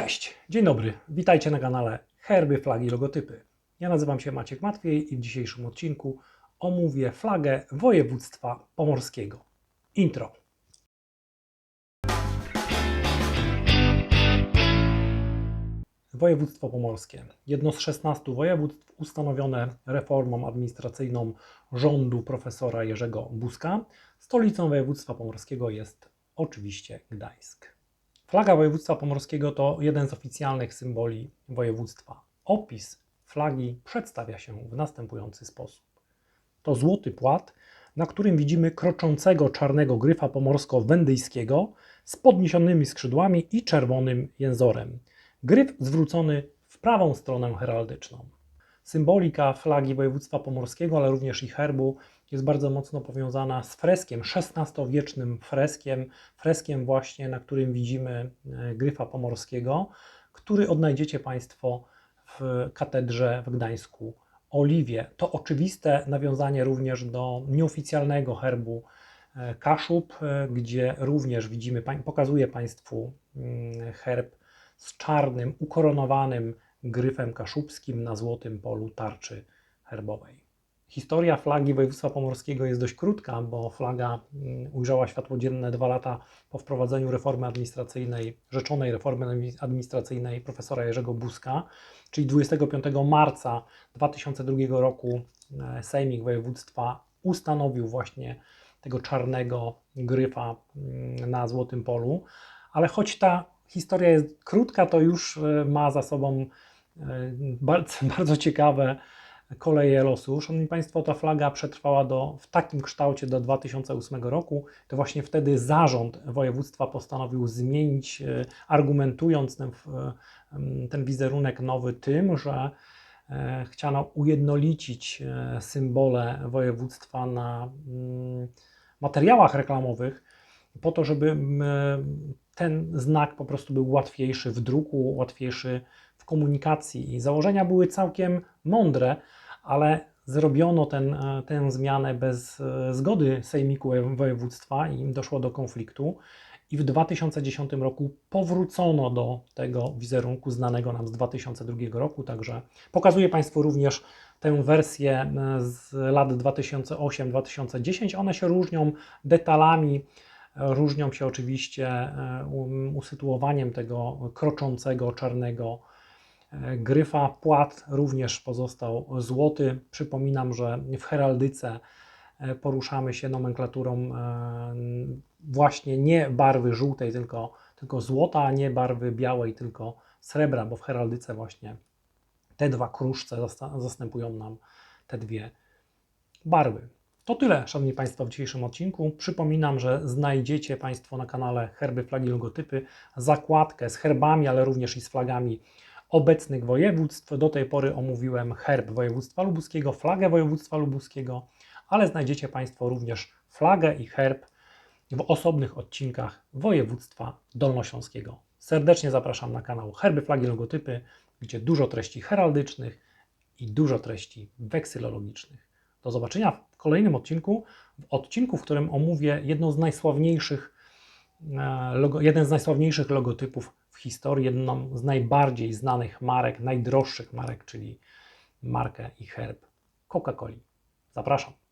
Cześć, dzień dobry, witajcie na kanale Herby, Flagi, Logotypy. Ja nazywam się Maciek Matwiej i w dzisiejszym odcinku omówię flagę województwa pomorskiego. Intro. Województwo pomorskie. Jedno z 16 województw ustanowione reformą administracyjną rządu profesora Jerzego Buzka. Stolicą województwa pomorskiego jest oczywiście Gdańsk. Flaga województwa pomorskiego to jeden z oficjalnych symboli województwa. Opis flagi przedstawia się w następujący sposób. To złoty płat, na którym widzimy kroczącego czarnego gryfa pomorsko-wendyjskiego z podniesionymi skrzydłami i czerwonym jęzorem. Gryf zwrócony w prawą stronę heraldyczną. Symbolika flagi województwa pomorskiego, ale również i herbu jest bardzo mocno powiązana z freskiem, XVI-wiecznym freskiem, freskiem właśnie, na którym widzimy e, gryfa pomorskiego, który odnajdziecie Państwo w katedrze w Gdańsku Oliwie. To oczywiste nawiązanie również do nieoficjalnego herbu e, Kaszub, e, gdzie również widzimy, pokazuję Państwu mm, herb z czarnym, ukoronowanym gryfem kaszubskim na złotym polu tarczy herbowej. Historia flagi województwa pomorskiego jest dość krótka, bo flaga mm, ujrzała światło dzienne dwa lata po wprowadzeniu reformy administracyjnej, rzeczonej reformy admi- administracyjnej profesora Jerzego Buzka, czyli 25 marca 2002 roku e, Sejmik Województwa ustanowił właśnie tego czarnego gryfa mm, na Złotym Polu, ale choć ta historia jest krótka, to już e, ma za sobą e, bardzo, bardzo ciekawe koleje losu. Szanowni Państwo, ta flaga przetrwała do, w takim kształcie do 2008 roku. To właśnie wtedy zarząd województwa postanowił zmienić, e, argumentując ten, ten wizerunek nowy tym, że chciano ujednolicić symbole województwa na materiałach reklamowych, po to, żeby ten znak po prostu był łatwiejszy w druku, łatwiejszy w komunikacji. I założenia były całkiem mądre, ale zrobiono ten, e, tę zmianę bez e, zgody Sejmiku Woje- Województwa i doszło do konfliktu. I w 2010 roku powrócono do tego wizerunku znanego nam z 2002 roku. Także pokazuję Państwu również tę wersję e, z lat 2008-2010. One się różnią detalami, różnią się oczywiście e, usytuowaniem tego kroczącego czarnego e, gryfa. Płat również pozostał złoty. Przypominam, że w heraldyce e, poruszamy się nomenklaturą właśnie nie barwy żółtej, tylko, tylko złota, a nie barwy białej, tylko srebra, bo w heraldyce właśnie te dwa kruszce zastępują nam te dwie barwy. To tyle, Szanowni Państwo, w dzisiejszym odcinku. Przypominam, że znajdziecie Państwo na kanale Herby, Flagi, Logotypy zakładkę z herbami, ale również i z flagami obecnych województw. Do tej pory omówiłem herb województwa lubuskiego, flagę województwa lubuskiego, ale znajdziecie Państwo również flagę i herb w osobnych odcinkach województwa dolnośląskiego. Serdecznie zapraszam na kanał Herby, Flagi, Logotypy, gdzie dużo treści heraldycznych i dużo treści weksylologicznych. Do zobaczenia kolejnym odcinku, w odcinku, w którym omówię jedną z najsławniejszych, e, logo, jeden z najsławniejszych logotypów w historii, jedną z najbardziej znanych marek, najdroższych marek, czyli markę i herb Coca-Coli. Zapraszam.